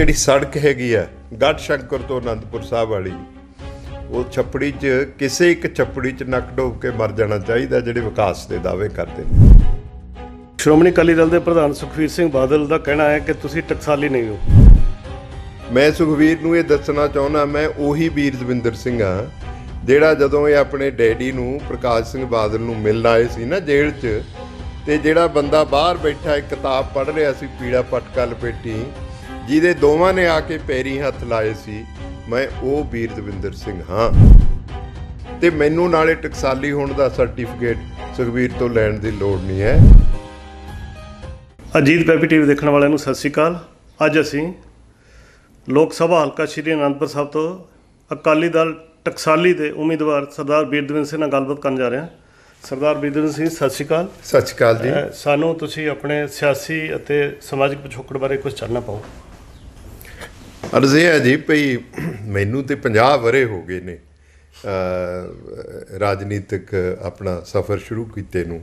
ਜਿਹੜੀ ਸੜਕ ਹੈਗੀ ਆ ਗੜ ਸ਼ੰਕਰ ਤੋਂ ਅਨੰਦਪੁਰ ਸਾਹਿਬ ਵਾਲੀ ਉਹ ਛੱਪੜੀ 'ਚ ਕਿਸੇ ਇੱਕ ਛੱਪੜੀ 'ਚ ਨੱਕ ਡੋਬ ਕੇ ਮਰ ਜਾਣਾ ਚਾਹੀਦਾ ਜਿਹੜੇ ਵਿਕਾਸ ਦੇ ਦਾਅਵੇ ਕਰਦੇ ਨੇ। ਸ਼੍ਰੋਮਣੀ ਅਕਾਲੀ ਦਲ ਦੇ ਪ੍ਰਧਾਨ ਸੁਖਵੀਰ ਸਿੰਘ ਬਾਦਲ ਦਾ ਕਹਿਣਾ ਹੈ ਕਿ ਤੁਸੀਂ ਟਕਸਾਲੀ ਨਹੀਂ ਹੋ। ਮੈਂ ਸੁਖਵੀਰ ਨੂੰ ਇਹ ਦੱਸਣਾ ਚਾਹੁੰਦਾ ਮੈਂ ਉਹੀ ਵੀਰ ਦਵਿੰਦਰ ਸਿੰਘ ਆ ਜਿਹੜਾ ਜਦੋਂ ਇਹ ਆਪਣੇ ਡੈਡੀ ਨੂੰ ਪ੍ਰਕਾਸ਼ ਸਿੰਘ ਬਾਦਲ ਨੂੰ ਮਿਲਣ ਆਏ ਸੀ ਨਾ ਜੇਲ੍ਹ 'ਚ ਤੇ ਜਿਹੜਾ ਬੰਦਾ ਬਾਹਰ ਬੈਠਾ ਇੱਕ ਕਿਤਾਬ ਪੜ੍ਹ ਰਿਹਾ ਸੀ ਪੀੜਾ ਪਟਕਾ ਲਪੇਟੀ ਜਿਹਦੇ ਦੋਵਾਂ ਨੇ ਆ ਕੇ ਪੈਰੀ ਹੱਥ ਲਾਏ ਸੀ ਮੈਂ ਉਹ ਵੀਰ ਦਵਿੰਦਰ ਸਿੰਘ ਹਾਂ। ਤੇ ਮੈਨੂੰ ਨਾਲੇ ਟਕਸਾਲੀ ਹੋਣ ਦਾ ਸਰਟੀਫਿਕੇਟ ਸੁਖਵੀਰ ਤੋਂ ਲੈਣ ਦੀ ਲੋੜ ਨਹੀਂ ਹੈ। ਅਜੀਤ ਪੈਪੀ ਟੀਵੀ ਦੇਖਣ ਵਾਲਿਆਂ ਨੂੰ ਸਤਿ ਸ਼੍ਰੀ ਅਕਾਲ। ਅੱਜ ਅਸੀਂ ਲੋਕ ਸਭਾ ਹਲਕਾ ਸ਼੍ਰੀ ਅਨੰਦਪੁਰ ਸਾਹਿਬ ਤੋਂ ਅਕਾਲੀ ਦਲ ਟਕਸਾਲੀ ਦੇ ਉਮੀਦਵਾਰ ਸਰਦਾਰ ਬੀਰਦਵਿੰਦਰ ਸਿੰਘ ਨਾਲ ਗੱਲਬਾਤ ਕਰਨ ਜਾ ਰਹੇ ਹਾਂ। ਸਰਦਾਰ ਬੀਰਦਵਿੰਦਰ ਸਿੰਘ ਸਤਿ ਸ਼੍ਰੀ ਅਕਾਲ। ਸਤਿ ਸ਼੍ਰੀ ਅਕਾਲ ਜੀ। ਸਾਨੂੰ ਤੁਸੀਂ ਆਪਣੇ ਸਿਆਸੀ ਅਤੇ ਸਮਾਜਿਕ ਪਿਛੋਕੜ ਬਾਰੇ ਕੁਝ ਚਾਨਣਾ ਪਾਓ। ਅਰਜ਼ ਇਹ ਹੈ ਜੀ ਭਈ ਮੈਨੂੰ ਤੇ 50 ਵਰੇ ਹੋ ਗਏ ਨੇ ਰਾਜਨੀਤਿਕ ਆਪਣਾ ਸਫ਼ਰ ਸ਼ੁਰੂ ਕੀਤੇ ਨੂੰ।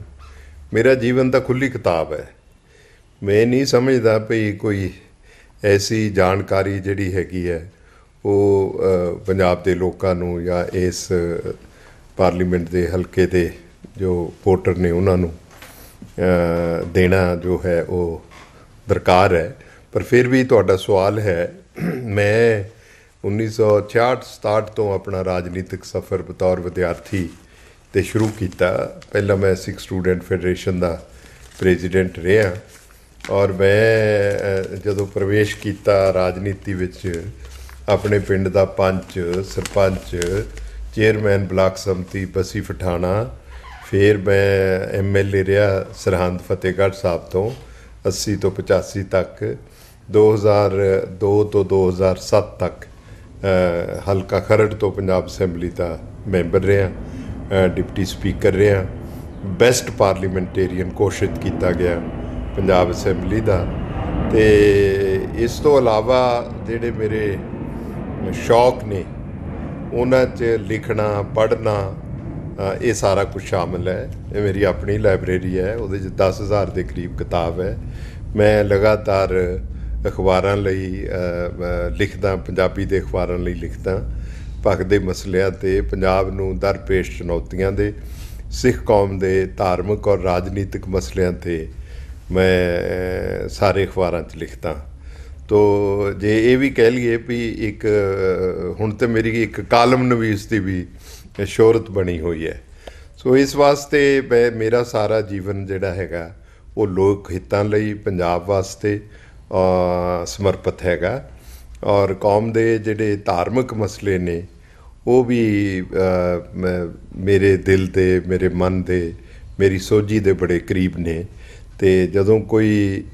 ਮੇਰਾ ਜੀਵਨ ਤਾਂ ਖੁੱਲੀ ਕਿਤਾਬ ਹੈ। ਮੈਂ ਨਹੀਂ ਸਮਝਦਾ ਭਈ ਕੋਈ ਐਸੀ ਜਾਣਕਾਰੀ ਜਿਹੜੀ ਹੈਗੀ ਹੈ, ਉਹ ਪੰਜਾਬ ਦੇ ਲੋਕਾਂ ਨੂੰ ਜਾਂ ਇਸ ਪਾਰਲੀਮੈਂਟ ਦੇ ਹਲਕੇ ਦੇ ਜੋ ਵੋਟਰ ਨੇ ਉਹਨਾਂ ਨੂੰ ਦੇਣਾ ਜੋ ਹੈ ਉਹ ਦਰਕਾਰ ਹੈ। ਪਰ ਫਿਰ ਵੀ ਤੁਹਾਡਾ ਸਵਾਲ ਹੈ ਮੈਂ 1966-67 ਤੋਂ ਆਪਣਾ ਰਾਜਨੀਤਿਕ ਸਫ਼ਰ ਬਤੌਰ ਵਿਦਿਆਰਥੀ ਤੇ ਸ਼ੁਰੂ ਕੀਤਾ। ਪਹਿਲਾਂ ਮੈਂ ਸਿੱਖ ਸਟੂਡੈਂਟ ਫੈਡਰੇਸ਼ਨ ਦਾ ਪ੍ਰੈਜ਼ੀਡੈਂਟ ਰਿਹਾ ਔਰ ਮੈਂ ਜਦੋਂ ਪ੍ਰਵੇਸ਼ ਕੀਤਾ ਰਾਜਨੀਤੀ ਵਿੱਚ, ਆਪਣੇ ਪਿੰਡ ਦਾ ਪੰਚ, ਸਰਪੰਚ, ਚੇਅਰਮੈਨ ਬਲਾਕ ਸੰਮਤੀ ਬਸੀ ਪਠਾਣਾ ਫਿਰ ਮੈਂ ਐਮਐਲਏ ਰਿਹਾ ਸਰਹੰਦ ਫਤਿਹਗੜ੍ਹ ਸਾਹਿਬ ਤੋਂ 80 ਤੋਂ 85 ਤੱਕ। 2002 ਤੋਂ 2007 ਤੱਕ ਹਲਕਾ ਖਰੜ ਤੋਂ ਪੰਜਾਬ ਅਸੈਂਬਲੀ ਦਾ ਮੈਂਬਰ ਰਿਹਾ ਡਿਪਟੀ ਸਪੀਕਰ ਰਿਹਾ। ਬੈਸਟ ਪਾਰਲੀਮੈਂਟੇਰੀਅਨ ਘੋਸ਼ਿਤ ਕੀਤਾ ਗਿਆ ਪੰਜਾਬ ਅਸੈਂਬਲੀ ਦਾ। ਤੇ ਇਸ ਤੋਂ ਇਲਾਵਾ ਜਿਹੜੇ ਮੇਰੇ ਸ਼ੌਕ ਨੇ, ਉਹਨਾਂ 'ਚ ਲਿਖਣਾ, ਪੜ੍ਹਨਾ ਇਹ ਸਾਰਾ ਕੁਝ ਸ਼ਾਮਲ ਹੈ। ਇਹ ਮੇਰੀ ਆਪਣੀ ਲਾਇਬ੍ਰੇਰੀ ਹੈ, ਉਹਦੇ 'ਚ 10000 ਦੇ ਕਰੀਬ ਕਿਤਾਬ ਹੈ। ਮੈਂ ਲਗਾਤਾਰ ਅਖਬਾਰਾਂ ਲਈ ਲਿਖਦਾ, ਪੰਜਾਬੀ ਦੇ ਅਖਬਾਰਾਂ ਲਈ ਲਿਖਦਾ। ਪੱਖ ਦੇ ਮਸਲਿਆਂ ਤੇ ਪੰਜਾਬ ਨੂੰ ਦਰਪੇਸ਼ ਚੁਣੌਤੀਆਂ ਦੇ, ਸਿੱਖ ਕੌਮ ਦੇ ਧਾਰਮਿਕ ਔਰ ਰਾਜਨੀਤਿਕ ਮਸਲਿਆਂ ਤੇ ਮੈਂ ਸਾਰੇ ਅਖਬਾਰਾਂ 'ਚ ਲਿਖਦਾ। ਤੋ, ਜੇ ਇਹ ਵੀ ਕਹਿ ਲਈਏ ਵੀ ਇੱਕ ਹੁਣ ਤੇ ਮੇਰੀ ਇੱਕ ਕਾਲਮ ਨਵੀਸ ਦੀ ਵੀ ਸ਼ੋਹਰਤ ਬਣੀ ਹੋਈ ਹੈ। ਸੋ, ਇਸ ਵਾਸਤੇ ਮੈਂ, ਮੇਰਾ ਸਾਰਾ ਜੀਵਨ ਜਿਹੜਾ ਹੈਗਾ, ਉਹ ਲੋਕ ਹਿੱਤਾਂ ਲਈ, ਪੰਜਾਬ ਵਾਸਤੇ ਸਮਰਪਿਤ ਹੈਗਾ। ਔਰ ਕੌਮ ਦੇ ਜਿਹੜੇ ਧਾਰਮਿਕ ਮਸਲੇ ਨੇ, ਉਹ ਵੀ ਮੇਰੇ ਦਿਲ ਦੇ ਮੇਰੇ ਮਨ ਦੇ ਮੇਰੀ ਸੋਝੀ ਦੇ ਬੜੇ ਕਰੀਬ ਨੇ। ਤੇ ਜਦੋਂ ਕੋਈ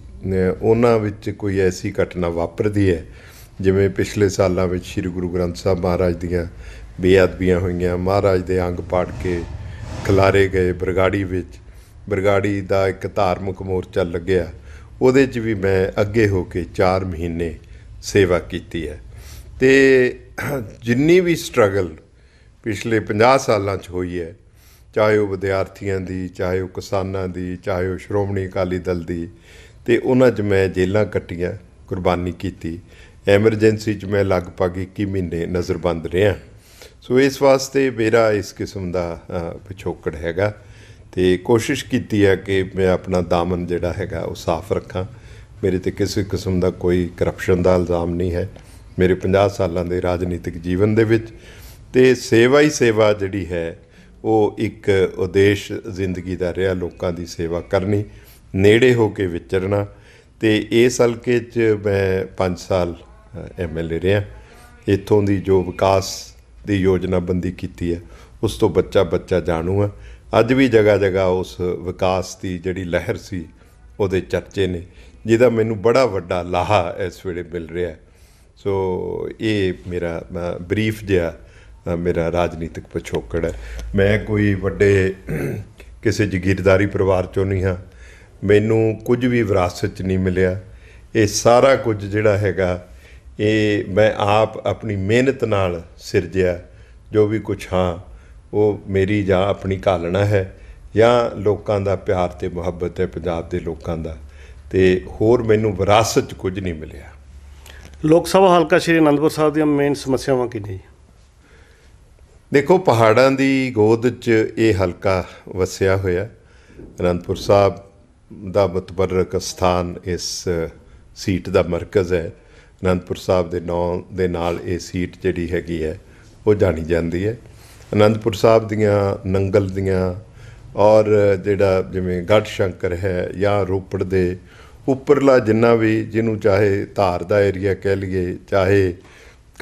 ਉਹਨਾਂ ਵਿੱਚ ਕੋਈ ਐਸੀ ਘਟਨਾ ਵਾਪਰਦੀ ਹੈ, ਜਿਵੇਂ ਪਿਛਲੇ ਸਾਲਾਂ ਵਿੱਚ ਸ੍ਰੀ ਗੁਰੂ ਗ੍ਰੰਥ ਸਾਹਿਬ ਮਹਾਰਾਜ ਦੀਆਂ ਬੇਅਦਬੀਆਂ ਹੋਈਆਂ, ਮਹਾਰਾਜ ਦੇ ਅੰਗ ਪਾੜ ਕੇ ਖਿਲਾਰੇ ਗਏ ਬਰਗਾੜੀ ਵਿੱਚ, ਬਰਗਾੜੀ ਦਾ ਇੱਕ ਧਾਰਮਿਕ ਮੋਰਚਾ ਲੱਗਿਆ। ਉਹਦੇ 'ਚ ਵੀ ਮੈਂ ਅੱਗੇ ਹੋ ਕੇ 4 ਮਹੀਨੇ ਸੇਵਾ ਕੀਤੀ ਹੈ। ਤੇ ਜਿੰਨੀ ਵੀ ਸਟਰਗਲ ਪਿਛਲੇ 50 ਸਾਲਾਂ 'ਚ ਹੋਈ ਹੈ, ਚਾਹੇ ਉਹ ਵਿਦਿਆਰਥੀਆਂ ਦੀ, ਚਾਹੇ ਉਹ ਕਿਸਾਨਾਂ ਦੀ, ਚਾਹੇ ਉਹ ਸ਼੍ਰੋਮਣੀ ਅਕਾਲੀ ਦਲ ਦੀ, ਤੇ ਉਹਨਾਂ 'ਚ ਮੈਂ ਜੇਲਾਂ ਕੱਟੀਆਂ, ਕੁਰਬਾਨੀ ਕੀਤੀ। ਐਮਰਜੈਂਸੀ 'ਚ ਮੈਂ ਲਗਭਗ 21 ਮਹੀਨੇ ਨਜ਼ਰਬੰਦ ਰਿਹਾ। ਸੋ ਇਸ ਵਾਸਤੇ ਮੇਰਾ ਇਸ ਕਿਸਮ ਦਾ ਪਿਛੋਕੜ ਹੈਗਾ। ਤੇ ਕੋਸ਼ਿਸ਼ ਕੀਤੀ ਹੈ ਕਿ ਮੈਂ ਆਪਣਾ ਦਾਮਨ ਜਿਹੜਾ ਹੈਗਾ ਉਹ ਸਾਫ਼ ਰੱਖਾਂ। ਮੇਰੇ ਤੇ ਕਿਸੇ ਕਿਸਮ ਦਾ ਕੋਈ ਕਰਪਸ਼ਨ ਦਾ ਇਲਜ਼ਾਮ ਨਹੀਂ ਹੈ। ਮੇਰੇ 50 ਸਾਲਾਂ ਦੇ ਰਾਜਨੀਤਿਕ ਜੀਵਨ ਦੇ ਵਿੱਚ ਤੇ ਸੇਵਾ ਹੀ ਸੇਵਾ ਜਿਹੜੀ ਹੈ, ਉਹ ਇੱਕ ਉਦੇਸ਼ ਜ਼ਿੰਦਗੀ ਦਾ ਰਿਹਾ ਲੋਕਾਂ ਦੀ ਸੇਵਾ ਕਰਨੀ, ਨੇੜੇ ਹੋ ਕੇ ਵਿਚਰਨਾ। ਤੇ ਇਸ ਹਲਕੇ 'ਚ ਮੈਂ 5 ਸਾਲ ਐਮਐਲਏ ਰਿਹਾ। ਇੱਥੋਂ ਦੀ ਜੋ ਵਿਕਾਸ ਦੀ ਯੋਜਨਾਬੰਦੀ ਕੀਤੀ ਹੈ, ਉਸ ਤੋਂ ਬੱਚਾ ਬੱਚਾ ਜਾਣੂ ਹੈ। ਅੱਜ ਵੀ ਜਗ੍ਹਾ ਜਗ੍ਹਾ ਉਸ ਵਿਕਾਸ ਦੀ ਜਿਹੜੀ ਲਹਿਰ ਸੀ, ਉਹਦੇ ਚਰਚੇ ਨੇ, ਜਿਹਦਾ ਮੈਨੂੰ ਬੜਾ ਵੱਡਾ ਲਾਹਾ ਇਸ ਵੇਲੇ ਮਿਲ ਰਿਹਾ ਹੈ। ਸੋ ਇਹ ਮੇਰਾ ਬਰੀਫ ਜਿਹਾ ਮੇਰਾ ਰਾਜਨੀਤਿਕ ਪਿਛੋਕੜ ਹੈ। ਮੈਂ ਕੋਈ ਵੱਡੇ ਕਿਸੇ ਜਗੀਰਦਾਰੀ ਪਰਿਵਾਰ ਚੋਂ ਨਹੀਂ ਹਾਂ। ਮੈਨੂੰ ਕੁਝ ਵੀ ਵਿਰਾਸਤ 'ਚ ਨਹੀਂ ਮਿਲਿਆ। ਇਹ ਸਾਰਾ ਕੁਝ ਜਿਹੜਾ ਹੈਗਾ, ਇਹ ਮੈਂ ਆਪ ਆਪਣੀ ਮਿਹਨਤ ਨਾਲ ਸਿਰਜਿਆ। ਜੋ ਵੀ ਕੁਝ ਹਾਂ ਉਹ ਮੇਰੀ ਜਾਂ ਆਪਣੀ ਘਾਲਣਾ ਹੈ ਜਾਂ ਲੋਕਾਂ ਦਾ ਪਿਆਰ ਤੇ ਮੁਹੱਬਤ ਹੈ ਪੰਜਾਬ ਦੇ ਲੋਕਾਂ ਦਾ। ਤੇ ਹੋਰ ਮੈਨੂੰ ਵਿਰਾਸਤ 'ਚ ਕੁਝ ਨਹੀਂ ਮਿਲਿਆ। ਲੋਕ ਸਭਾ ਹਲਕਾ ਸ਼੍ਰੀ ਅਨੰਦਪੁਰ ਸਾਹਿਬ ਦੀਆਂ ਮੇਨ ਸਮੱਸਿਆਵਾਂ ਕੀ ਨੇ ਜੀ ਦੇਖੋ ਪਹਾੜਾਂ ਦੀ ਗੋਦ 'ਚ ਇਹ ਹਲਕਾ ਵਸਿਆ ਹੋਇਆ। ਅਨੰਦਪੁਰ ਸਾਹਿਬ ਦਾ ਮਤਬਰਕ ਸਥਾਨ ਇਸ ਸੀਟ ਦਾ ਮਰਕਜ਼ ਹੈ। ਅਨੰਦਪੁਰ ਸਾਹਿਬ ਦੇ ਨਾਂ ਦੇ ਨਾਲ ਇਹ ਸੀਟ ਜਿਹੜੀ ਹੈਗੀ ਹੈ ਉਹ ਜਾਣੀ ਜਾਂਦੀ ਹੈ। ਅਨੰਦਪੁਰ ਸਾਹਿਬ ਦੀਆਂ, ਨੰਗਲ ਦੀਆਂ ਔਰ ਜਿਹੜਾ ਜਿਵੇਂ ਗੜ ਸ਼ੰਕਰ ਹੈ ਜਾਂ ਰੋਪੜ ਦੇ ਉੱਪਰਲਾ ਜਿੰਨਾ ਵੀ ਜਿਹਨੂੰ ਚਾਹੇ ਧਾਰ ਦਾ ਏਰੀਆ ਕਹਿ ਲਈਏ, ਚਾਹੇ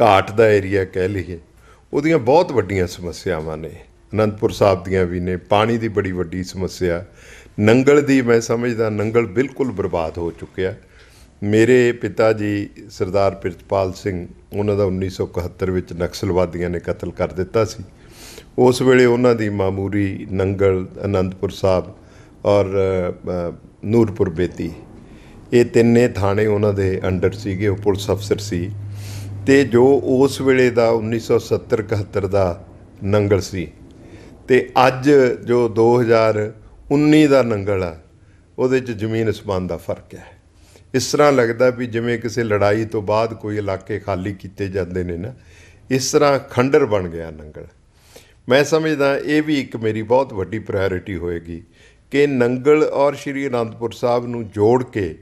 ਘਾਟ ਦਾ ਏਰੀਆ ਕਹਿ ਲਈਏ, ਉਹਦੀਆਂ ਬਹੁਤ ਵੱਡੀਆਂ ਸਮੱਸਿਆਵਾਂ ਨੇ। ਅਨੰਦਪੁਰ ਸਾਹਿਬ ਦੀਆਂ ਵੀ ਨੇ, ਪਾਣੀ ਦੀ ਬੜੀ ਵੱਡੀ ਸਮੱਸਿਆ। ਨੰਗਲ ਦੀ ਮੈਂ ਸਮਝਦਾ ਨੰਗਲ ਬਿਲਕੁਲ ਬਰਬਾਦ ਹੋ ਚੁੱਕਿਆ। ਮੇਰੇ ਪਿਤਾ ਜੀ ਸਰਦਾਰ ਪ੍ਰਿਤਪਾਲ ਸਿੰਘ, ਉਹਨਾਂ ਦਾ 1971 ਵਿੱਚ ਨਕਸਲਵਾਦੀਆਂ ਨੇ ਕਤਲ ਕਰ ਦਿੱਤਾ ਸੀ। ਉਸ ਵੇਲੇ ਉਹਨਾਂ ਦੀ ਮਾਮੂਰੀ ਨੰਗਲ, ਅਨੰਦਪੁਰ ਸਾਹਿਬ ਔਰ ਨੂਰਪੁਰ ਬੇਤੀ ਇਹ ਤਿੰਨੇ ਥਾਣੇ ਉਹਨਾਂ ਦੇ ਅੰਡਰ ਸੀਗੇ, ਉਹ ਪੁਲਿਸ ਅਫਸਰ ਸੀ। ਤੇ ਜੋ ਉਸ ਵੇਲੇ ਦਾ 1970-71 ਦਾ ਨੰਗਲ ਸੀ। ਤੇ ਅੱਜ ਜੋ 2019 ਦਾ ਨੰਗਲ ਆ, ਉਹਦੇ 'ਚ ਜ਼ਮੀਨ ਅਸਮਾਨ ਦਾ ਫ਼ਰਕ ਹੈ। ਇਸ ਤਰ੍ਹਾਂ ਲੱਗਦਾ ਵੀ ਜਿਵੇਂ ਕਿਸੇ ਲੜਾਈ ਤੋਂ ਬਾਅਦ ਕੋਈ ਇਲਾਕੇ ਖਾਲੀ ਕੀਤੇ ਜਾਂਦੇ ਨੇ ਨਾ, ਇਸ ਤਰ੍ਹਾਂ ਖੰਡਰ ਬਣ ਗਿਆ ਨੰਗਲ। ਮੈਂ ਸਮਝਦਾ ਇਹ ਵੀ ਇੱਕ ਮੇਰੀ ਬਹੁਤ ਵੱਡੀ ਪ੍ਰਾਇੋਰਟੀ ਹੋਏਗੀ ਕਿ ਨੰਗਲ ਔਰ ਸ਼੍ਰੀ ਅਨੰਦਪੁਰ ਸਾਹਿਬ ਨੂੰ ਜੋੜ ਕੇ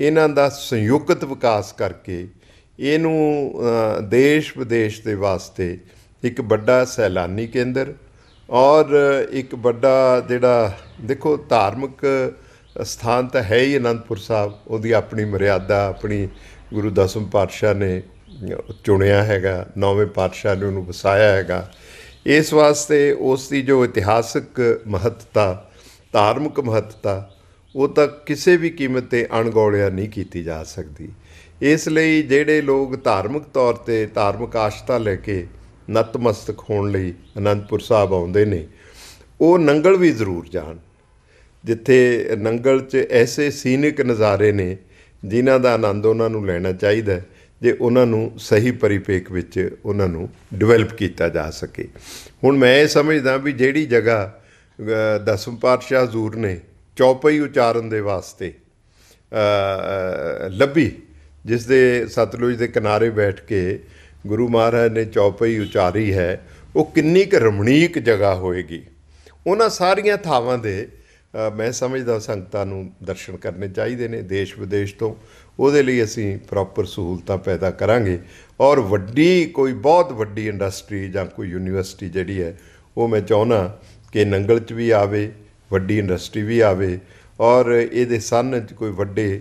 ਇਹਨਾਂ ਦਾ ਸੰਯੁਕਤ ਵਿਕਾਸ ਕਰਕੇ ਇਹਨੂੰ ਦੇਸ਼ ਵਿਦੇਸ਼ ਦੇ ਵਾਸਤੇ ਇੱਕ ਵੱਡਾ ਸੈਲਾਨੀ ਕੇਂਦਰ ਔਰ ਇੱਕ ਵੱਡਾ ਜਿਹੜਾ, ਦੇਖੋ, ਧਾਰਮਿਕ ਸਥਾਨ ਤਾਂ ਹੈ ਹੀ ਅਨੰਦਪੁਰ ਸਾਹਿਬ, ਉਹਦੀ ਆਪਣੀ ਮਰਿਆਦਾ, ਆਪਣੀ ਗੁਰੂ ਦਸਮ ਪਾਤਸ਼ਾਹ ਨੇ ਚੁਣਿਆ ਹੈਗਾ, ਨੌਵੇਂ ਪਾਤਸ਼ਾਹ ਨੇ ਉਹਨੂੰ ਵਸਾਇਆ ਹੈਗਾ। ਇਸ ਵਾਸਤੇ ਉਸ ਦੀ ਜੋ ਇਤਿਹਾਸਕ ਮਹੱਤਤਾ, ਧਾਰਮਿਕ ਮਹੱਤਤਾ, ਉਹ ਤਾਂ ਕਿਸੇ ਵੀ ਕੀਮਤ ਤੇ ਅਣਗੌਲਿਆ ਨਹੀਂ ਕੀਤੀ ਜਾ ਸਕਦੀ। ਇਸ ਲਈ ਜਿਹੜੇ ਲੋਕ ਧਾਰਮਿਕ ਤੌਰ ਤੇ ਧਾਰਮਿਕ ਆਸਥਾ ਲੈ ਕੇ ਨਤਮਸਤਕ ਹੋਣ ਲਈ ਅਨੰਦਪੁਰ ਸਾਹਿਬ ਆਉਂਦੇ ਨੇ, ਉਹ ਨੰਗਲ ਵੀ ਜ਼ਰੂਰ ਜਾਣ। ਜਿੱਥੇ ਨੰਗਲ 'ਚ ਐਸੇ ਸੀਨਿਕ ਨਜ਼ਾਰੇ ਨੇ, ਜਿਨ੍ਹਾਂ ਦਾ ਆਨੰਦ ਉਹਨਾਂ ਨੂੰ ਲੈਣਾ ਚਾਹੀਦਾ ਜੇ ਉਹਨਾਂ ਨੂੰ ਸਹੀ ਪਰਿਪੇਖ ਵਿੱਚ ਉਹਨਾਂ ਨੂੰ ਡਿਵੈਲਪ ਕੀਤਾ ਜਾ ਸਕੇ। ਹੁਣ ਮੈਂ ਇਹ ਸਮਝਦਾ ਵੀ ਜਿਹੜੀ ਜਗ੍ਹਾ ਦਸਮ ਪਾਤਸ਼ਾਹ ਹਜ਼ੂਰ ਨੇ ਚੌਪਈ ਉਚਾਰਨ ਦੇ ਵਾਸਤੇ ਲੱਭੀ, ਜਿਸ ਦੇ ਸਤਲੁਜ ਦੇ ਕਿਨਾਰੇ ਬੈਠ ਕੇ ਗੁਰੂ ਮਹਾਰਾਜ ਨੇ ਚੌਪਈ ਉਚਾਰੀ ਹੈ, ਉਹ ਕਿੰਨੀ ਕੁ ਰਮਣੀਕ ਜਗ੍ਹਾ ਹੋਏਗੀ। ਉਹਨਾਂ ਸਾਰੀਆਂ ਥਾਵਾਂ ਦੇ ਮੈਂ ਸਮਝਦਾ ਸੰਗਤਾਂ ਨੂੰ ਦਰਸ਼ਨ ਕਰਨੇ ਚਾਹੀਦੇ ਨੇ ਦੇਸ਼ ਵਿਦੇਸ਼ ਤੋਂ। ਉਹਦੇ ਲਈ ਅਸੀਂ ਪ੍ਰੋਪਰ ਸਹੂਲਤਾਂ ਪੈਦਾ ਕਰਾਂਗੇ ਔਰ ਵੱਡੀ, ਕੋਈ ਬਹੁਤ ਵੱਡੀ ਇੰਡਸਟਰੀ ਜਾਂ ਕੋਈ ਯੂਨੀਵਰਸਿਟੀ ਜਿਹੜੀ ਹੈ, ਉਹ ਮੈਂ ਚਾਹੁੰਦਾ ਕਿ ਨੰਗਲ 'ਚ ਵੀ ਆਵੇ, ਵੱਡੀ ਇੰਡਸਟਰੀ ਵੀ ਆਵੇ ਔਰ ਇਹਦੇ ਸਨ 'ਚ ਕੋਈ ਵੱਡੇ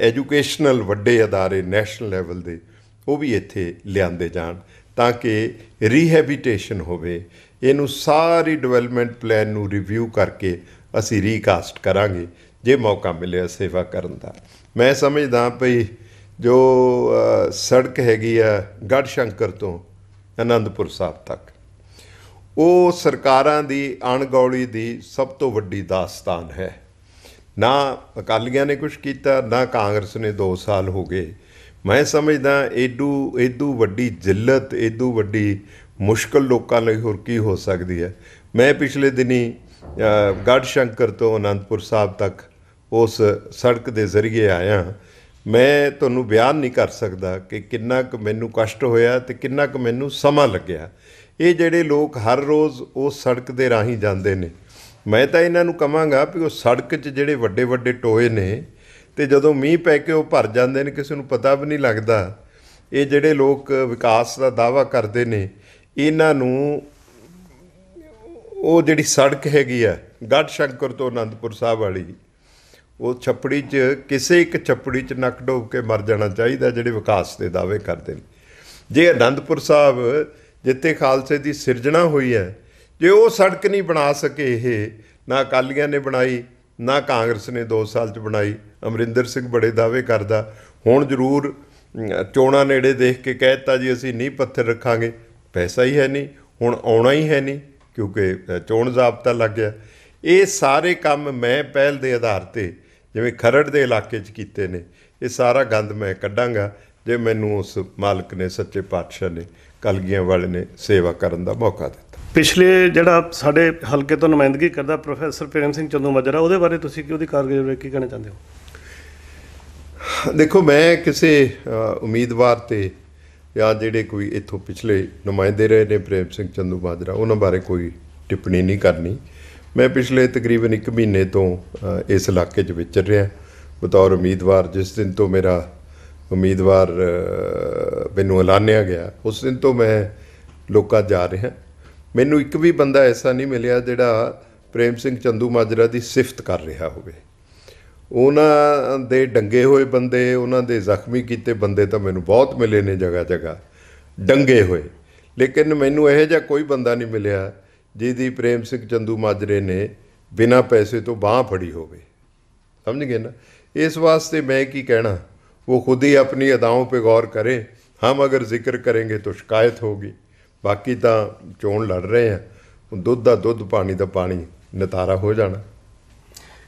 ਐਜੂਕੇਸ਼ਨਲ ਵੱਡੇ ਅਦਾਰੇ ਨੈਸ਼ਨਲ ਲੈਵਲ ਦੇ ਉਹ ਵੀ ਇੱਥੇ ਲਿਆਂਦੇ ਜਾਣ ਤਾਂ ਕਿ ਰੀਹੈਬਿਟੇਸ਼ਨ ਹੋਵੇ। ਇਹਨੂੰ ਸਾਰੀ ਡਿਵੈਲਪਮੈਂਟ ਪਲਾਨ ਨੂੰ ਰਿਵਿਊ ਕਰਕੇ ਅਸੀਂ ਰੀਕਾਸਟ ਕਰਾਂਗੇ, ਜੇ ਮੌਕਾ ਮਿਲਿਆ ਸੇਵਾ ਕਰਨ ਦਾ। ਮੈਂ ਸਮਝਦਾ ਭਈ ਜੋ ਸੜਕ ਹੈਗੀ ਆ ਗੜ ਸ਼ੰਕਰ ਤੋਂ ਅਨੰਦਪੁਰ ਸਾਹਿਬ ਤੱਕ ਉਹ ਸਰਕਾਰਾਂ ਦੀ ਅਣਗੌਲੀ ਦੀ ਸਭ ਤੋਂ ਵੱਡੀ ਦਾਸਤਾਨ ਹੈ। ਨਾ ਅਕਾਲੀਆਂ ਨੇ ਕੁਝ ਕੀਤਾ ਨਾ ਕਾਂਗਰਸ ਨੇ 2 ਸਾਲ ਹੋ ਗਏ। ਮੈਂ ਸਮਝਦਾ ਏਡੂ ਏਦੂ ਵੱਡੀ ਜ਼ਿਲਤ ਏਦੂ ਵੱਡੀ ਮੁਸ਼ਕਲ ਲੋਕਾਂ ਲਈ ਹੋਰ ਕੀ ਹੋ ਸਕਦੀ ਹੈ। ਮੈਂ ਪਿਛਲੇ ਦਿਨੀ ਅ, ਗੜ ਸ਼ੰਕਰ ਤੋਂ ਅਨੰਦਪੁਰ ਸਾਹਿਬ ਤੱਕ ਉਸ ਸੜਕ ਦੇ ਜ਼ਰੀਏ ਆਇਆ। ਮੈਂ ਤੁਹਾਨੂੰ ਬਿਆਨ ਨਹੀਂ ਕਰ ਸਕਦਾ ਕਿ ਕਿੰਨਾ ਕੁ ਮੈਨੂੰ ਕਸ਼ਟ ਹੋਇਆ ਤੇ ਕਿੰਨਾ ਕੁ ਮੈਨੂੰ ਸਮਾਂ ਲੱਗਿਆ। ਇਹ ਜਿਹੜੇ ਲੋਕ ਹਰ ਰੋਜ਼ ਉਸ ਸੜਕ ਦੇ ਰਾਹੀਂ ਜਾਂਦੇ ਨੇ, ਮੈਂ ਤਾਂ ਇਹਨਾਂ ਨੂੰ ਕਹਾਂਗਾ ਵੀ ਉਹ ਸੜਕ 'ਚ ਜਿਹੜੇ ਵੱਡੇ ਵੱਡੇ ਟੋਏ ਨੇ ਤੇ ਜਦੋਂ ਮੀਂਹ ਪੈ ਕੇ ਉਹ ਭਰ ਜਾਂਦੇ ਨੇ, ਕਿਸੇ ਨੂੰ ਪਤਾ ਵੀ ਨਹੀਂ ਲੱਗਦਾ। ਇਹ ਜਿਹੜੇ ਲੋਕ ਵਿਕਾਸ ਦਾ ਦਾਵਾ ਕਰਦੇ ਨੇ, ਇਹਨਾਂ ਨੂੰ ਉਹ ਜਿਹੜੀ ਸੜਕ ਹੈਗੀ ਆ ਗੜ ਸ਼ੰਕਰ ਤੋਂ ਅਨੰਦਪੁਰ ਸਾਹਿਬ ਵਾਲੀ ਉਹ ਛੱਪੜੀ 'ਚ ਕਿਸੇ ਇੱਕ ਛੱਪੜੀ 'ਚ ਨੱਕ ਡੋਬ ਕੇ ਮਰ ਜਾਣਾ ਚਾਹੀਦਾ ਜਿਹੜੇ ਵਿਕਾਸ ਦੇ ਦਾਅਵੇ ਕਰਦੇ ਨੇ। ਜੇ ਅਨੰਦਪੁਰ ਸਾਹਿਬ ਜਿੱਥੇ ਖਾਲਸੇ ਦੀ ਸਿਰਜਣਾ ਹੋਈ ਹੈ ਜੇ ਉਹ ਸੜਕ ਨਹੀਂ ਬਣਾ ਸਕੇ ਇਹ ਨਾ ਅਕਾਲੀਆਂ ਨੇ ਬਣਾਈ ਨਾ ਕਾਂਗਰਸ ਨੇ 2 ਸਾਲ 'ਚ ਬਣਾਈ ਅਮਰਿੰਦਰ ਸਿੰਘ ਬੜੇ ਦਾਅਵੇ ਕਰਦਾ ਹੁਣ ਜ਼ਰੂਰ ਅਮ, ਚੋਣਾਂ ਨੇੜੇ ਦੇਖ ਕੇ ਕਹਿਤਾ ਜੀ ਅਸੀਂ ਨਹੀਂ ਪੱਥਰ ਰੱਖਾਂਗੇ। ਪੈਸਾ ਹੀ ਹੈ ਨਹੀਂ ਹੁਣ ਆਉਣਾ ਹੀ ਹੈ ਨਹੀਂ ਕਿਉਂਕਿ ਚੋਣ ਜ਼ਾਬਤਾ ਲੱਗ ਗਿਆ। ਇਹ ਸਾਰੇ ਕੰਮ ਮੈਂ ਪਹਿਲ ਦੇ ਆਧਾਰ ਤੇ ਜਿਵੇਂ ਖਰੜ ਦੇ ਇਲਾਕੇ 'ਚ ਕੀਤੇ ਨੇ ਇਹ ਸਾਰਾ ਗੰਦ ਮੈਂ ਕੱਢਾਂਗਾ ਜੇ ਮੈਨੂੰ ਉਸ ਮਾਲਕ ਨੇ ਸੱਚੇ ਪਾਤਸ਼ਾਹ ਨੇ ਕਲਗੀਆਂ ਵਾਲੇ ਨੇ ਸੇਵਾ ਕਰਨ ਦਾ ਮੌਕਾ ਦਿੱਤਾ। ਪਿਛਲੇ ਜਿਹੜਾ ਸਾਡੇ ਹਲਕੇ ਤੋਂ ਨੁਮਾਇੰਦਗੀ ਕਰਦਾ ਪ੍ਰੋਫੈਸਰ ਪ੍ਰੇਮ ਸਿੰਘ ਚੰਦੂ ਮਾਜਰਾ ਉਹਦੇ ਬਾਰੇ ਤੁਸੀਂ ਕੀ ਉਹਦੀ ਕਾਰਗੁਜ਼ਾਰੀ ਕੀ ਕਹਿਣਾ ਚਾਹੁੰਦੇ ਹੋ? ਦੇਖੋ ਮੈਂ ਕਿਸੇ ਉਮੀਦਵਾਰ ਤੇ ਜਾਂ ਜਿਹੜੇ ਕੋਈ ਇੱਥੋਂ ਪਿਛਲੇ ਨੁਮਾਇੰਦੇ ਰਹੇ ਨੇ ਪ੍ਰੇਮ ਸਿੰਘ ਚੰਦੂ ਮਾਜਰਾ ਉਹਨਾਂ ਬਾਰੇ ਕੋਈ ਟਿੱਪਣੀ ਨਹੀਂ ਕਰਨੀ। ਮੈਂ ਪਿਛਲੇ ਤਕਰੀਬਨ 1 ਮਹੀਨੇ ਤੋਂ ਇਸ ਇਲਾਕੇ 'ਚ ਵਿਚਰ ਰਿਹਾ। ਬਤੌਰ ਉਮੀਦਵਾਰ, ਜਿਸ ਦਿਨ ਤੋਂ ਮੇਰਾ ਉਮੀਦਵਾਰ ਮੈਨੂੰ ਐਲਾਨਿਆ ਗਿਆ, ਉਸ ਦਿਨ ਤੋਂ ਮੈਂ ਲੋਕਾਂ ਜਾ ਰਿਹਾ। ਮੈਨੂੰ ਇੱਕ ਵੀ ਬੰਦਾ ਐਸਾ ਨਹੀਂ ਮਿਲਿਆ ਜਿਹੜਾ ਪ੍ਰੇਮ ਸਿੰਘ ਚੰਦੂ ਮਾਜਰਾ ਦੀ ਸਿਫਤ ਕਰ ਰਿਹਾ ਹੋਵੇ। ਉਹਨਾਂ ਦੇ ਡੰਗੇ ਹੋਏ ਬੰਦੇ, ਉਹਨਾਂ ਦੇ ਜ਼ਖਮੀ ਕੀਤੇ ਬੰਦੇ ਤਾਂ ਮੈਨੂੰ ਬਹੁਤ ਮਿਲੇ ਨੇ ਜਗ੍ਹਾ ਜਗ੍ਹਾ ਡੰਗੇ ਹੋਏ। ਲੇਕਿਨ ਮੈਨੂੰ ਇਹੋ ਜਿਹਾ ਕੋਈ ਬੰਦਾ ਨਹੀਂ ਮਿਲਿਆ ਜਿਹਦੀ ਪ੍ਰੇਮ ਸਿੰਘ ਚੰਦੂ ਮਾਜਰੇ ਨੇ ਬਿਨਾਂ ਪੈਸੇ ਤੋਂ ਬਾਹ ਫੜੀ ਹੋਵੇ समझ गए ना इस वास्ते मैं की कहना वो खुद ही अपनी अदाओं पे गौर करे हम अगर जिक्र करेंगे तो शिकायत होगी बाकी तो चोण लड़ रहे हैं ਹੁਣ ਦੁੱਧ ਦਾ ਦੁੱਧ ਪਾਣੀ ਦਾ ਪਾਣੀ ਨਤਾਰਾ ਹੋ ਜਾਣਾ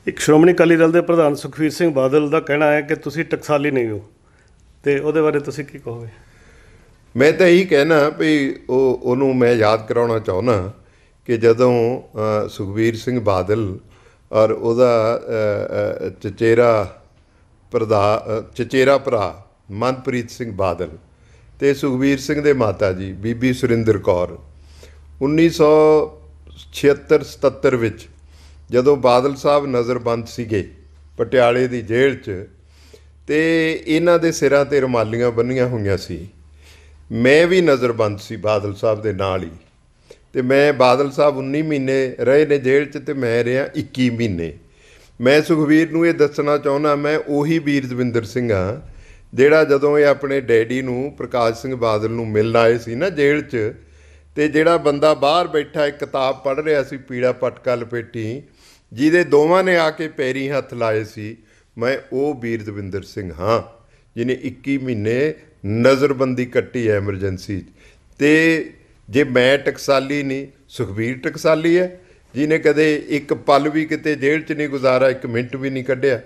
ਇੱਕ ਸ਼੍ਰੋਮਣੀ ਅਕਾਲੀ ਦਲ ਦੇ ਪ੍ਰਧਾਨ ਸੁਖਵੀਰ ਸਿੰਘ ਬਾਦਲ ਦਾ ਕਹਿਣਾ ਹੈ ਕਿ ਤੁਸੀਂ ਟਕਸਾਲੀ ਨਹੀਂ ਹੋ ਤੇ ਉਹਦੇ ਬਾਰੇ ਤੁਸੀਂ ਕੀ ਕਹੋਗੇ ਮੈਂ ਤਾਂ ਇਹੀ ਕਹਿਣਾ ਵੀ ਉਹ ਉਹਨੂੰ ਮੈਂ ਯਾਦ ਕਰਾਉਣਾ ਚਾਹੁੰਦਾ ਕਿ ਜਦੋਂ ਸੁਖਬੀਰ ਸਿੰਘ ਬਾਦਲ ਔਰ ਉਹਦਾ ਚਚੇਰਾ ਪ੍ਰਧਾ ਚਚੇਰਾ ਭਰਾ ਮਨਪ੍ਰੀਤ ਸਿੰਘ ਬਾਦਲ ਤੇ ਸੁਖਬੀਰ ਸਿੰਘ ਦੇ ਮਾਤਾ ਜੀ, ਬੀਬੀ ਸੁਰਿੰਦਰ ਕੌਰ 1976 77 ਵਿੱਚ ਜਦੋਂ ਬਾਦਲ ਸਾਹਿਬ ਨਜ਼ਰਬੰਦ ਸੀਗੇ ਪਟਿਆਲੇ ਦੀ ਜੇਲ੍ਹ 'ਚ ਤੇ ਇਹਨਾਂ ਦੇ ਸਿਰਾਂ ਤੇ ਰੁਮਾਲੀਆਂ ਬੰਨੀਆਂ ਹੋਈਆਂ ਸੀ, ਮੈਂ ਵੀ ਨਜ਼ਰਬੰਦ ਸੀ ਬਾਦਲ ਸਾਹਿਬ ਦੇ ਨਾਲ ਹੀ। ਤੇ ਮੈਂ ਬਾਦਲ ਸਾਹਿਬ 19 ਮਹੀਨੇ ਰਹੇ ਨੇ ਜੇਲ੍ਹ 'ਚ ਤੇ ਮੈਂ ਰਿਹਾ 21 ਮਹੀਨੇ ਮੈਂ ਸੁਖਵੀਰ ਨੂੰ ਇਹ ਦੱਸਣਾ ਚਾਹੁੰਦਾ, ਮੈਂ ਉਹੀ ਵੀਰ ਦਵਿੰਦਰ ਸਿੰਘ ਆ ਜਿਹੜਾ ਜਦੋਂ ਇਹ ਆਪਣੇ ਡੈਡੀ ਨੂੰ ਪ੍ਰਕਾਸ਼ ਸਿੰਘ ਬਾਦਲ ਨੂੰ ਮਿਲਣ ਆਏ ਸੀ ਨਾ ਜੇਲ੍ਹ 'ਚ, ਤੇ ਜਿਹੜਾ ਬੰਦਾ ਬਾਹਰ ਬੈਠਾ ਇੱਕ ਕਿਤਾਬ ਪੜ੍ਹ ਰਿਹਾ ਸੀ, ਪੀੜਾ ਪਟਕਾ ਲਪੇਟੀ, ਜਿਹਦੇ ਦੋਵਾਂ ਨੇ ਆ ਕੇ ਪੈਰੀ ਹੱਥ ਲਾਏ ਸੀ, ਮੈਂ ਉਹ ਵੀਰ ਦਵਿੰਦਰ ਸਿੰਘ ਹਾਂ, ਜਿਹਨੇ 21 ਮਹੀਨੇ ਨਜ਼ਰਬੰਦੀ ਕੱਟੀ ਹੈ ਐਮਰਜੈਂਸੀ 'ਚ। ਤੇ ਜੇ ਮੈਂ ਟਕਸਾਲੀ ਨਹੀਂ ਸੁਖਬੀਰ ਟਕਸਾਲੀ ਹੈ, ਜਿਹਨੇ ਕਦੇ ਇੱਕ ਪਲ ਵੀ ਕਿਤੇ ਜੇਲ੍ਹ 'ਚ ਨਹੀਂ ਗੁਜ਼ਾਰਾ, ਇੱਕ ਮਿੰਟ ਵੀ ਨਹੀਂ ਕੱਢਿਆ,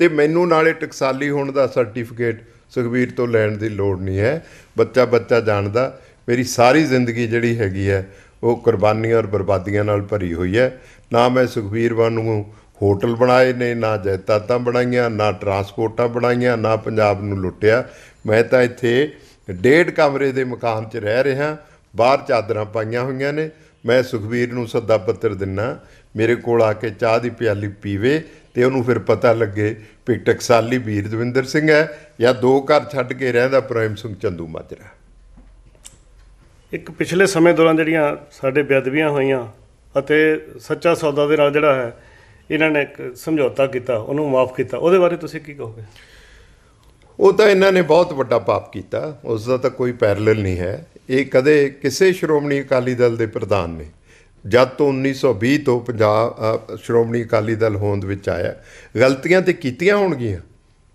ਤੇ ਮੈਨੂੰ ਨਾਲੇ ਟਕਸਾਲੀ ਹੋਣ ਦਾ ਸਰਟੀਫਿਕੇਟ ਸੁਖਬੀਰ ਤੋਂ ਲੈਣ ਦੀ ਲੋੜ ਨਹੀਂ ਹੈ। ਬੱਚਾ ਬੱਚਾ ਜਾਣਦਾ, ਮੇਰੀ ਸਾਰੀ ਜ਼ਿੰਦਗੀ ਜਿਹੜੀ ਹੈਗੀ ਹੈ, ਉਹ ਕੁਰਬਾਨੀਆਂ ਔਰ ਬਰਬਾਦੀਆਂ ਨਾਲ ਭਰੀ ਹੋਈ ਹੈ। ਨਾ ਮੈਂ ਸੁਖਬੀਰ ਨੂੰ ਹੋਟਲ ਬਣਾਏ ਨੇ, ਨਾ ਜਾਇਦਾਦਾਂ ਬਣਾਈਆਂ, ਨਾ ਟਰਾਂਸਪੋਰਟਾਂ ਬਣਾਈਆਂ, ਨਾ ਪੰਜਾਬ ਨੂੰ ਲੁੱਟਿਆ। ਮੈਂ ਤਾਂ ਇੱਥੇ ਡੇਢ ਕਮਰੇ ਦੇ ਮਕਾਨ 'ਚ ਰਹਿ ਰਿਹਾ ਬਾਹਰ ਚਾਦਰਾਂ ਪਾਈਆਂ ਹੋਈਆਂ ਨੇ। ਮੈਂ ਸੁਖਬੀਰ ਨੂੰ ਸੱਦਾ ਪੱਤਰ ਦਿੰਨਾ, ਮੇਰੇ ਕੋਲ ਆ ਕੇ ਚਾਹ ਦੀ ਪਿਆਲੀ ਪੀਵੇ ਤੇ ਉਹਨੂੰ ਫਿਰ ਪਤਾ ਲੱਗੇ ਵੀ ਟਕਸਾਲੀ ਵੀਰ ਦਵਿੰਦਰ ਸਿੰਘ ਹੈ ਜਾਂ ਦੋ ਘਰ ਛੱਡ ਕੇ ਰਹਿੰਦਾ ਪ੍ਰੇਮ ਸਿੰਘ ਚੰਦੂ ਮਾਜਰਾ। ਇੱਕ ਪਿਛਲੇ ਸਮੇਂ ਦੌਰਾਨ ਜਿਹੜੀਆਂ ਸਾਡੇ ਬੇਅਦਬੀਆਂ ਹੋਈਆਂ ਅਤੇ ਸੱਚਾ ਸੌਦਾ ਦੇ ਨਾਲ ਜਿਹੜਾ ਹੈ, ਇਹਨਾਂ ਨੇ ਇੱਕ ਸਮਝੌਤਾ ਕੀਤਾ, ਉਹਨੂੰ ਮਾਫ ਕੀਤਾ। ਉਹਦੇ ਬਾਰੇ ਤੁਸੀਂ ਕੀ ਕਹੋਗੇ? ਉਹ ਤਾਂ ਇਹਨਾਂ ਨੇ ਬਹੁਤ ਵੱਡਾ ਪਾਪ ਕੀਤਾ। ਉਸ ਦਾ ਤਾਂ ਕੋਈ ਪੈਰਲਲ ਨਹੀਂ ਹੈ। ਇਹ ਕਦੇ ਕਿਸੇ ਸ਼੍ਰੋਮਣੀ ਅਕਾਲੀ ਦਲ ਦੇ ਪ੍ਰਧਾਨ ਨੇ। ਜਦ ਤੋਂ 1920 ਤੋਂ ਪੰਜਾਬ ਸ਼੍ਰੋਮਣੀ ਅਕਾਲੀ ਦਲ ਹੋਂਦ ਵਿੱਚ ਆਇਆ, ਗਲਤੀਆਂ ਤੇ ਕੀਤੀਆਂ ਹੋਣਗੀਆਂ।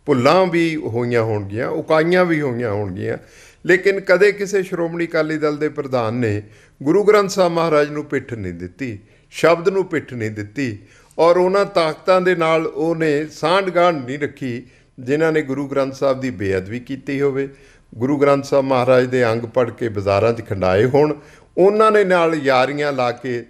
ਭੁੱਲਾਂ ਵੀ ਹੋਈਆਂ ਹੋਣਗੀਆਂ, ਉਕਾਈਆਂ ਵੀ ਹੋਈਆਂ ਹੋਣਗੀਆਂ। ਲੇਕਿਨ ਕਦੇ ਕਿਸੇ ਸ਼੍ਰੋਮਣੀ ਅਕਾਲੀ ਦਲ ਦੇ ਪ੍ਰਧਾਨ ਨੇ ਗੁਰੂ ਗ੍ਰੰਥ ਸਾਹਿਬ ਮਹਾਰਾਜ ਨੂੰ ਪਿੱਠ ਨਹੀਂ ਦਿੱਤੀ, ਸ਼ਬਦ ਨੂੰ ਪਿੱਠ ਨਹੀਂ ਦਿੱਤੀ। ਔਰ ਉਹਨਾਂ ਤਾਕਤਾਂ ਦੇ ਨਾਲ ਉਹਨੇ ਸਾਂਢ ਗਾਂਢ ਨਹੀਂ ਰੱਖੀ। ਜਿਨ੍ਹਾਂ ਨੇ ਗੁਰੂ ਗ੍ਰੰਥ ਸਾਹਿਬ ਦੀ ਬੇਅਦਬੀ ਕੀਤੀ ਹੋਵੇ, ਗੁਰੂ ਗ੍ਰੰਥ ਸਾਹਿਬ ਮਹਾਰਾਜ ਦੇ ਅੰਗ ਪੜ ਕੇ ਬਾਜ਼ਾਰਾਂ 'ਚ ਖੰਡਾਏ ਹੋਣ, ਉਹਨਾਂ ਨੇ ਨਾਲ ਯਾਰੀਆਂ ਲਾ ਕੇ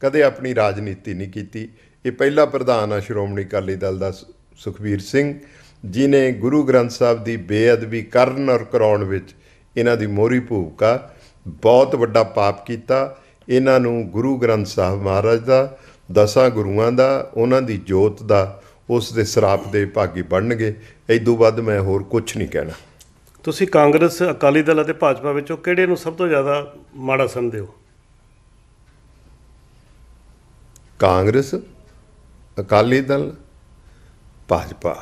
ਕਦੇ ਆਪਣੀ ਰਾਜਨੀਤੀ ਨਹੀਂ ਕੀਤੀ। ਇਹ ਪਹਿਲਾ ਪ੍ਰਧਾਨ ਆ ਸ਼੍ਰੋਮਣੀ ਅਕਾਲੀ ਦਲ ਦਾ ਸੁ- ਸੁਖਬੀਰ ਸਿੰਘ, ਜਿਨੇ ਗੁਰੂ ਗ੍ਰੰਥ ਸਾਹਿਬ ਦੀ ਬੇਅਦਬੀ ਕਰਨ ਔਰ ਕਰਾਉਣ ਵਿੱਚ ਇਹਨਾਂ ਦੀ ਮੋਹਰੀ ਭੂਮਿਕਾ ਬਹੁਤ ਵੱਡਾ ਪਾਪ ਕੀਤਾ। ਇਹਨਾਂ ਨੂੰ ਗੁਰੂ ਗ੍ਰੰਥ ਸਾਹਿਬ ਮਹਾਰਾਜ ਦਾ, ਦਸਾਂ ਗੁਰੂਆਂ ਦਾ, ਉਹਨਾਂ ਦੀ ਜੋਤ ਦਾ ਉਸ ਦੇ ਸਰਾਪ ਦੇ ਭਾਗੀ ਬਣਨਗੇ ਐਦੋਂ ਵੱਧ ਮੈਂ ਹੋਰ ਕੁਝ ਨਹੀਂ ਕਹਿਣਾ। ਤੁਸੀਂ ਕਾਂਗਰਸ ਅਕਾਲੀ ਦਲ ਅਤੇ ਭਾਜਪਾ ਵਿੱਚੋਂ ਕਿਹੜੇ ਨੂੰ ਸਭ ਤੋਂ ਜ਼ਿਆਦਾ ਮਾੜਾ ਸਮਝਦੇ ਹੋ? ਕਾਂਗਰਸ ਅਕਾਲੀ ਦਲ ਭਾਜਪਾ।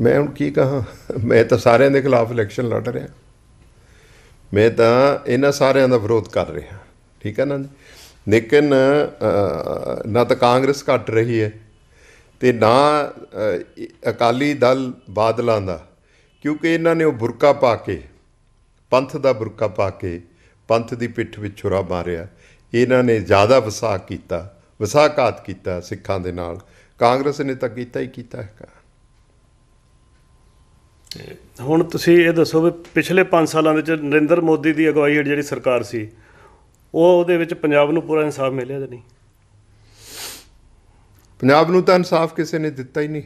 ਮੈਂ ਹੁਣ ਕੀ ਕਹਾਂ? ਮੈਂ ਤਾਂ ਸਾਰਿਆਂ ਦੇ ਖਿਲਾਫ ਇਲੈਕਸ਼ਨ ਲੜ ਰਿਹਾ। ਮੈਂ ਤਾਂ ਇਹਨਾਂ ਸਾਰਿਆਂ ਦਾ ਵਿਰੋਧ ਕਰ ਰਿਹਾ। ਠੀਕ ਹੈ ਨਾ ਜੀ? ਲੇਕਿਨ ਨਾ ਤਾਂ ਕਾਂਗਰਸ ਘਟ ਰਹੀ ਹੈ। ਤੇ ਨਾ ਅਕਾਲੀ ਦਲ ਬਾਦਲਾਂ ਦਾ, ਕਿਉਂਕਿ ਇਹਨਾਂ ਨੇ ਉਹ ਬੁਰਕਾ ਪਾ ਕੇ, ਪੰਥ ਦਾ ਬੁਰਕਾ ਪਾ ਕੇ ਪੰਥ ਦੀ ਪਿੱਠ ਵਿੱਚ ਛੁਰਾ ਮਾਰਿਆ। ਇਹਨਾਂ ਨੇ ਜ਼ਿਆਦਾ ਵਿਸਾਖ ਕੀਤਾ ਵਿਸਾਖਾਤ ਕੀਤਾ ਸਿੱਖਾਂ ਦੇ ਨਾਲ। ਕਾਂਗਰਸ ਨੇ ਤਾਂ ਕੀਤਾ ਹੀ ਕੀਤਾ ਹੈਗਾ। ਹੁਣ ਤੁਸੀਂ ਇਹ ਦੱਸੋ ਵੀ ਪਿਛਲੇ 5 ਸਾਲਾਂ ਵਿੱਚ ਨਰਿੰਦਰ ਮੋਦੀ ਦੀ ਅਗਵਾਈ ਜਿਹੜੀ ਸਰਕਾਰ ਸੀ, ਉਹ ਉਹਦੇ ਵਿੱਚ ਪੰਜਾਬ ਨੂੰ ਪੂਰਾ ਇਨਸਾਫ ਮਿਲਿਆ ਜਾਂ ਨਹੀਂ? ਪੰਜਾਬ ਨੂੰ ਤਾਂ ਇਨਸਾਫ ਕਿਸੇ ਨੇ ਦਿੱਤਾ ਹੀ ਨਹੀਂ।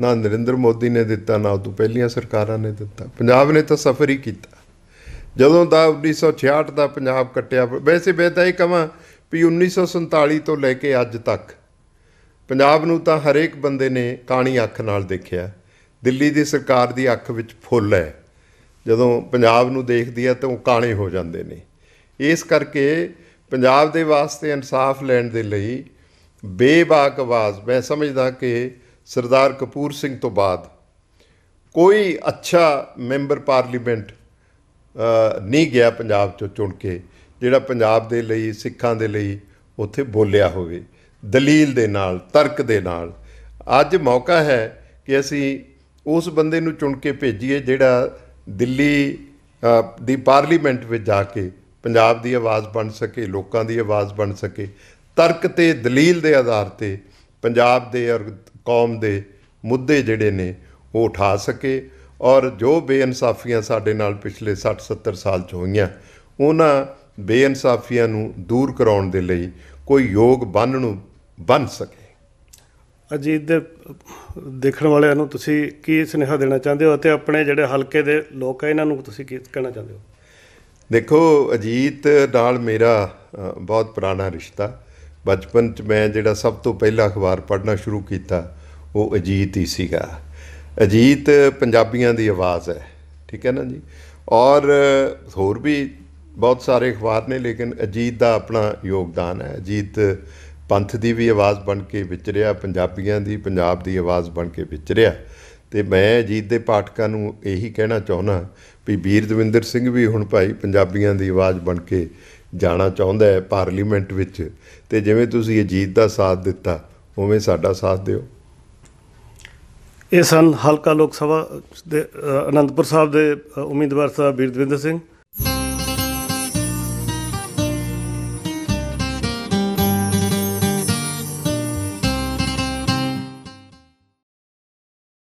ਨਾ ਨਰਿੰਦਰ ਮੋਦੀ ਨੇ ਦਿੱਤਾ, ਨਾ ਉਹ ਤੋਂ ਪਹਿਲੀਆਂ ਸਰਕਾਰਾਂ ਨੇ ਦਿੱਤਾ। ਪੰਜਾਬ ਨੇ ਤਾਂ ਸਫਰ ਹੀ ਕੀਤਾ। ਜਦੋਂ ਦਾ 1966 ਦਾ ਪੰਜਾਬ ਕੱਟਿਆ, ਵੈਸੇ ਮੈਂ ਤਾਂ ਇਹ ਕਹਾਂ ਵੀ 1947 ਤੋਂ ਲੈ ਕੇ ਅੱਜ ਤੱਕ ਪੰਜਾਬ ਨੂੰ ਤਾਂ ਹਰੇਕ ਬੰਦੇ ਨੇ ਕਾਣੀ ਅੱਖ ਨਾਲ ਦੇਖਿਆ। ਦਿੱਲੀ ਦੀ ਸਰਕਾਰ ਦੀ ਅੱਖ ਵਿੱਚ ਫੁੱਲ ਹੈ। ਜਦੋਂ ਪੰਜਾਬ ਨੂੰ ਦੇਖਦੀ ਹੈ ਤਾਂ ਉਹ ਕਾਣੇ ਹੋ ਜਾਂਦੇ ਨੇ। ਇਸ ਕਰਕੇ ਪੰਜਾਬ ਦੇ ਵਾਸਤੇ ਇਨਸਾਫ ਲੈਣ ਦੇ ਲਈ ਬੇਬਾਕ ਆਵਾਜ਼। ਮੈਂ ਸਮਝਦਾ ਕਿ ਸਰਦਾਰ ਕਪੂਰ ਸਿੰਘ ਤੋਂ ਬਾਅਦ ਕੋਈ ਅੱਛਾ ਮੈਂਬਰ ਪਾਰਲੀਮੈਂਟ ਨਹੀਂ ਗਿਆ ਪੰਜਾਬ ਚੋਂ ਚੁਣ ਕੇ, ਜਿਹੜਾ ਪੰਜਾਬ ਦੇ ਲਈ, ਸਿੱਖਾਂ ਦੇ ਲਈ ਉੱਥੇ ਬੋਲਿਆ ਹੋਵੇ। ਦਲੀਲ ਦੇ ਨਾਲ, ਤਰਕ ਦੇ ਨਾਲ। ਅੱਜ ਮੌਕਾ ਹੈ ਕਿ ਅਸੀਂ ਉਸ ਬੰਦੇ ਨੂੰ ਚੁਣ ਕੇ ਭੇਜੀਏ ਜਿਹੜਾ ਦਿੱਲੀ ਦੀ ਪਾਰਲੀਮੈਂਟ ਵਿੱਚ ਜਾ ਕੇ ਪੰਜਾਬ ਦੀ ਆਵਾਜ਼ ਬਣ ਸਕੇ, ਲੋਕਾਂ ਦੀ ਆਵਾਜ਼ ਬਣ ਸਕੇ। ਤਰਕ ਤੇ ਦਲੀਲ ਦੇ ਆਧਾਰ ਤੇ ਪੰਜਾਬ ਦੇ ਔਰ ਕੌਮ ਦੇ ਮੁੱਦੇ ਜਿਹੜੇ ਨੇ ਉਹ ਉਠਾ ਸਕੇ ਔਰ ਜੋ ਬੇਇਨਸਾਫੀਆਂ ਸਾਡੇ ਨਾਲ ਪਿਛਲੇ 60 70 ਸਾਲ ਚ ਹੋਈਆਂ ਉਹਨਾਂ ਬੇਇਨਸਾਫੀਆਂ ਨੂੰ ਦੂਰ ਕਰਾਉਣ ਦੇ ਲਈ ਕੋਈ ਯੋਗ ਬੰਨ ਨੂੰ ਬਣ ਸਕੇ। ਅਜੀਤ ਦੇ ਦੇਖਣ ਵਾਲਿਆਂ ਨੂੰ ਤੁਸੀਂ ਕੀ ਸੁਨੇਹਾ ਦੇਣਾ ਚਾਹੁੰਦੇ ਹੋ ਅਤੇ ਆਪਣੇ ਜਿਹੜੇ ਹਲਕੇ ਦੇ ਲੋਕ ਹੈ ਇਹਨਾਂ ਨੂੰ ਤੁਸੀਂ ਕੀ ਕਹਿਣਾ ਚਾਹੁੰਦੇ ਹੋ? ਦੇਖੋ ਅਜੀਤ ਨਾਲ ਮੇਰਾ ਬਹੁਤ ਪੁਰਾਣਾ ਰਿਸ਼ਤਾ। ਬਚਪਨ ਚ ਮੈਂ ਜਿਹੜਾ ਸਭ ਤੋਂ ਪਹਿਲਾ ਅਖਬਾਰ ਪੜ੍ਹਨਾ ਸ਼ੁਰੂ ਕੀਤਾ, ਉਹ ਅਜੀਤ ਹੀ ਸੀਗਾ। ਅਜੀਤ ਪੰਜਾਬੀਆਂ ਦੀ ਆਵਾਜ਼ ਹੈ, ਠੀਕ ਹੈ ਨਾ ਜੀ? ਔਰ ਹੋਰ ਵੀ ਬਹੁਤ ਸਾਰੇ ਅਖਬਾਰ ਨੇ, ਲੇਕਿਨ ਅਜੀਤ ਦਾ ਆਪਣਾ ਯੋਗਦਾਨ ਹੈ। ਅਜੀਤ ਪੰਥ ਦੀ ਵੀ ਆਵਾਜ਼ ਬਣ ਕੇ ਵਿਚਰਿਆ ਪੰਜਾਬੀਆਂ ਦੀ, ਪੰਜਾਬ ਦੀ ਆਵਾਜ਼ ਬਣ ਕੇ ਵਿਚਰਿਆ ਤੇ ਮੈਂ ਅਜੀਤ ਦੇ ਪਾਠਕਾਂ ਨੂੰ ਇਹੀ ਕਹਿਣਾ ਚਾਹੁੰਦਾ ਵੀ ਵੀਰ ਦਵਿੰਦਰ ਸਿੰਘ ਵੀ ਹੁਣ ਭਾਈ ਪੰਜਾਬੀਆਂ ਦੀ ਆਵਾਜ਼ ਬਣ ਕੇ ਜਾਣਾ ਚਾਹੁੰਦਾ ਹੈ ਪਾਰਲੀਮੈਂਟ ਵਿੱਚ, ਤੇ ਜਿਵੇਂ ਤੁਸੀਂ ਅਜੀਤ ਦਾ ਸਾਥ ਦਿੱਤਾ, ਉਵੇਂ ਸਾਡਾ ਸਾਥ ਦਿਓ। ਇਹ ਸਨ ਹਲਕਾ ਲੋਕ ਸਭਾ ਦੇ ਅਨੰਦਪੁਰ ਸਾਹਿਬ ਦੇ ਉਮੀਦਵਾਰ ਸਾਹਿਬ ਵੀਰ ਦਵਿੰਦਰ ਸਿੰਘ।